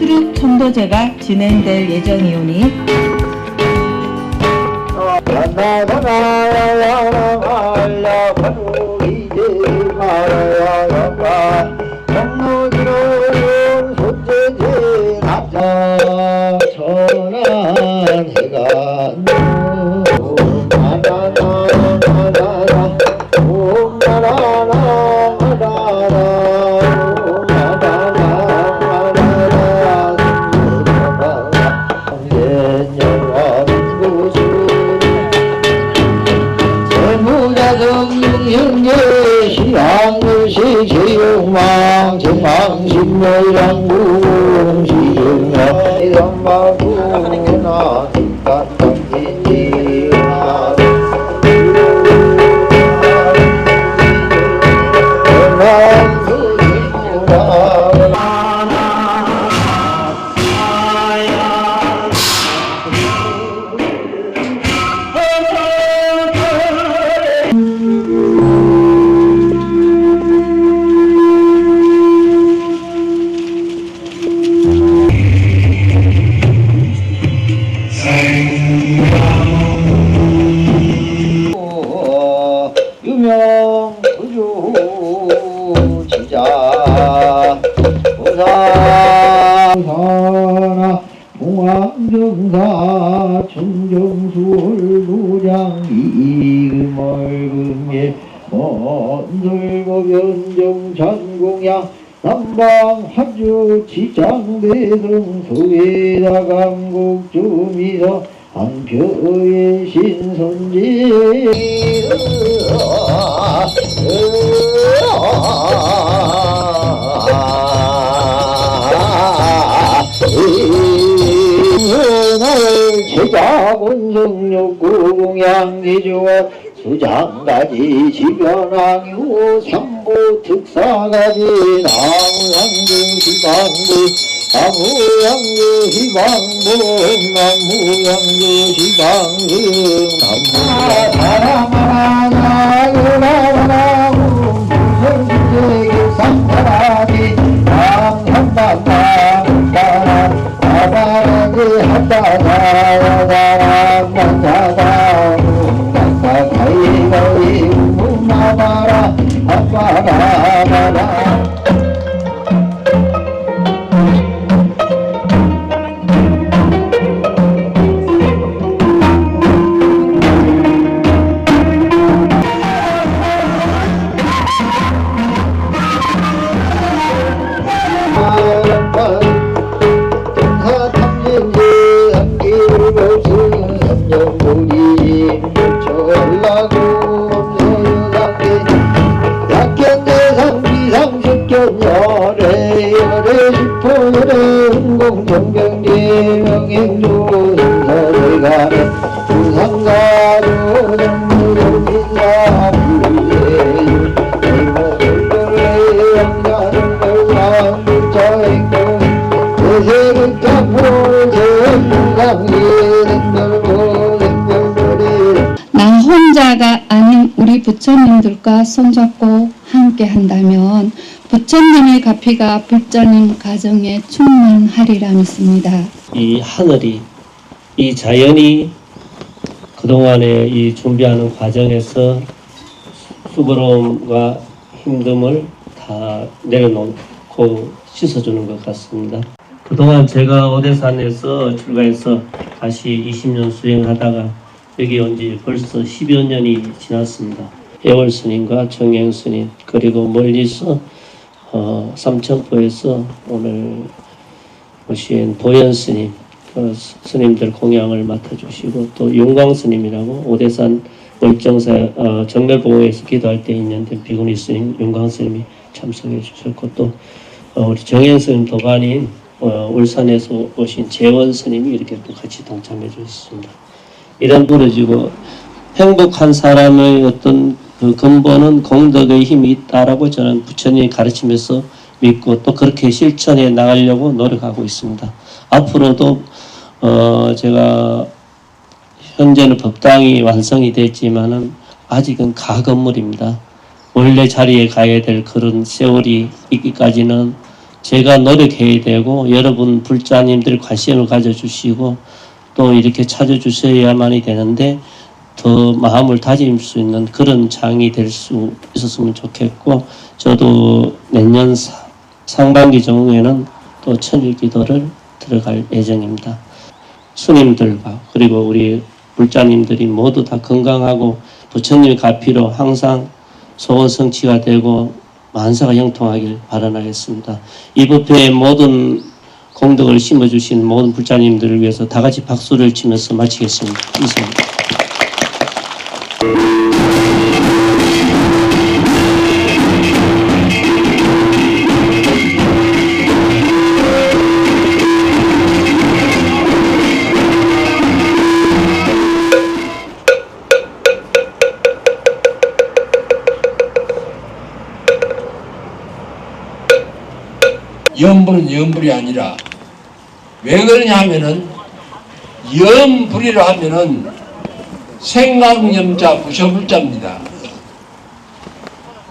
동안정사 제8회 수륙 천도제가 진행될 예정이오니 나나나나나 시황시 제용망 정망신묘양궁 시용야 변정 전공야 남방 합주 지장대등 소외다 강국 주미서 한표의 신선지 제자곤성욕구 공양기주와 수장가지 지변왕유 삼보 특사가지 나무양주 희방부 나무양주 희방부 나무양주 희방부 나무 사랑 나 혼자가 아닌 우리 부처님들과 손잡고 함께 한다면 부처님의 가피가 불자님 가정에 충만하리라 믿습니다. 이 하늘이 이 자연이 그동안에 이 준비하는 과정에서 수고로움과 힘듦을 다 내려놓고 씻어주는 것 같습니다. 그동안 제가 오대산에서 출가해서 다시 20년 수행하다가 여기 온 지 벌써 10여 년이 지났습니다. 애월 스님과 정행 스님 그리고 멀리서 어, 삼천포에서 오늘 오신 보현 스님 그 스- 스님들 공양을 맡아주시고 또 용광 스님이라고 오대산 월정사 어, 정멸보호에서 기도할 때 있는데 비구니 스님 용광 스님이 참석해 주셨고 또 어, 우리 정행 스님 도반인 어, 울산에서 오신 재원 스님이 이렇게 또 같이 동참해 주셨습니다. 이런 부러지고 행복한 사람의 어떤 그 근본은 공덕의 힘이 있다라고 저는 부처님이 가르치면서 믿고 또 그렇게 실천해 나가려고 노력하고 있습니다. 앞으로도 어 제가 현재는 법당이 완성이 됐지만은 아직은 가건물입니다. 원래 자리에 가야 될 그런 세월이 있기까지는 제가 노력해야 되고 여러분 불자님들 관심을 가져주시고 또 이렇게 찾아주셔야만이 되는데 더 마음을 다질 수 있는 그런 장이 될 수 있었으면 좋겠고 저도 내년 사- 상반기 정에는 또 천일 기도를 들어갈 예정입니다. 스님들과 그리고 우리 불자님들이 모두 다 건강하고 부처님 가피로 항상 소원 성취가 되고 만사가 형통하길 바라겠습니다. 이 법회의 모든 공덕을 심어주신 모든 불자님들을 위해서 다 같이 박수를 치면서 마치겠습니다. 이상입니다. 염불이 아니라 왜 그러냐 하면은 염불이라 하면은 생각염자 부처불자입니다.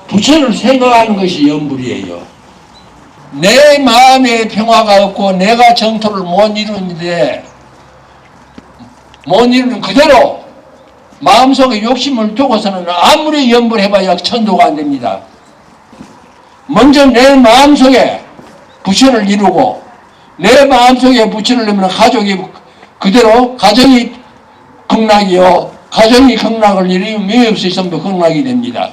부처를 생각하는 것이 염불이에요. 내 마음에 평화가 없고 내가 정토를 못 이루는데 못 이루는 그대로 마음속에 욕심을 두고서는 아무리 염불해봐야 천도가 안 됩니다. 먼저 내 마음속에 부처를 이루고 내 마음속에 부처를 넣으면 가족이 그대로 가정이 극락이요 가정이 극락을 이루면 매 없이 전부 극락이 됩니다.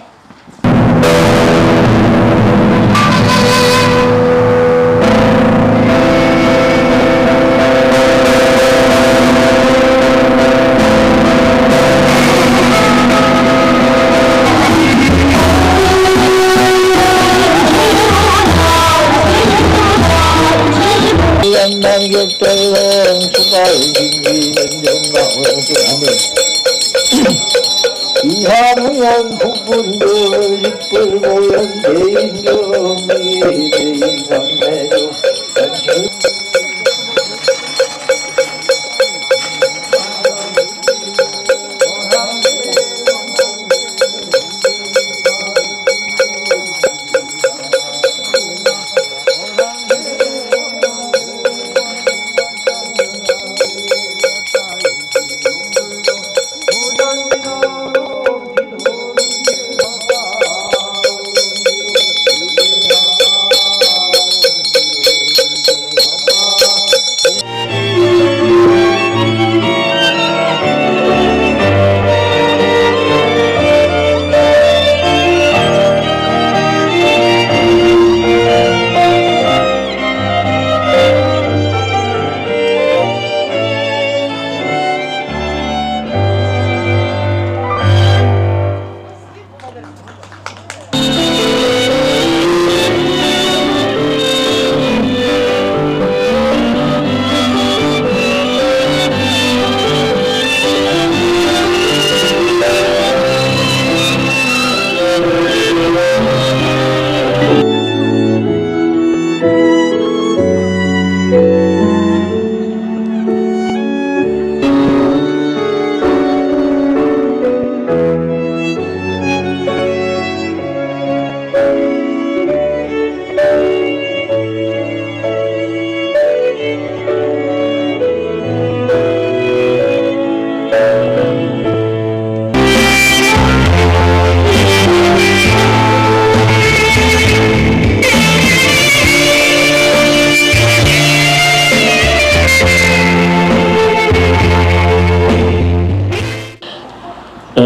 연방격대성 수발긴기연정강원수하며 이하무연 북분들 식불고연 대인경이 대인감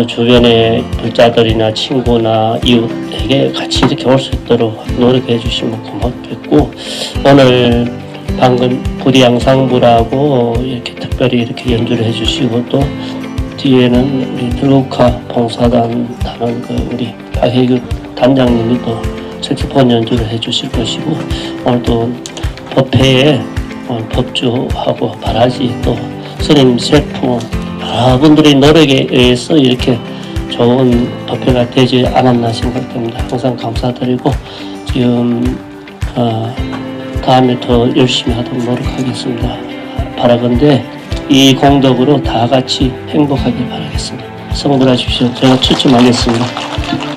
주변의 불자들이나 친구나 이웃에게 같이 이렇게 올 수 있도록 노력해 주시면 고맙겠고 오늘 방금 부디 양상부라고 이렇게 특별히 이렇게 연주를 해 주시고 또 뒤에는 우리 들국화 봉사단 다른 그 우리 박혜규 단장님이 또 색소폰 연주를 해 주실 것이고 오늘도 법회에 오늘 법주하고 바라지 또 스님 세풍 여러분들의 노력에 의해서 이렇게 좋은 법회가 되지 않았나 생각됩니다. 항상 감사드리고 지금 어, 다음에 더 열심히 하도록 노력하겠습니다. 바라건대 이 공덕으로 다 같이 행복하길 바라겠습니다. 성불하십시오. 제가 추첨하겠습니다.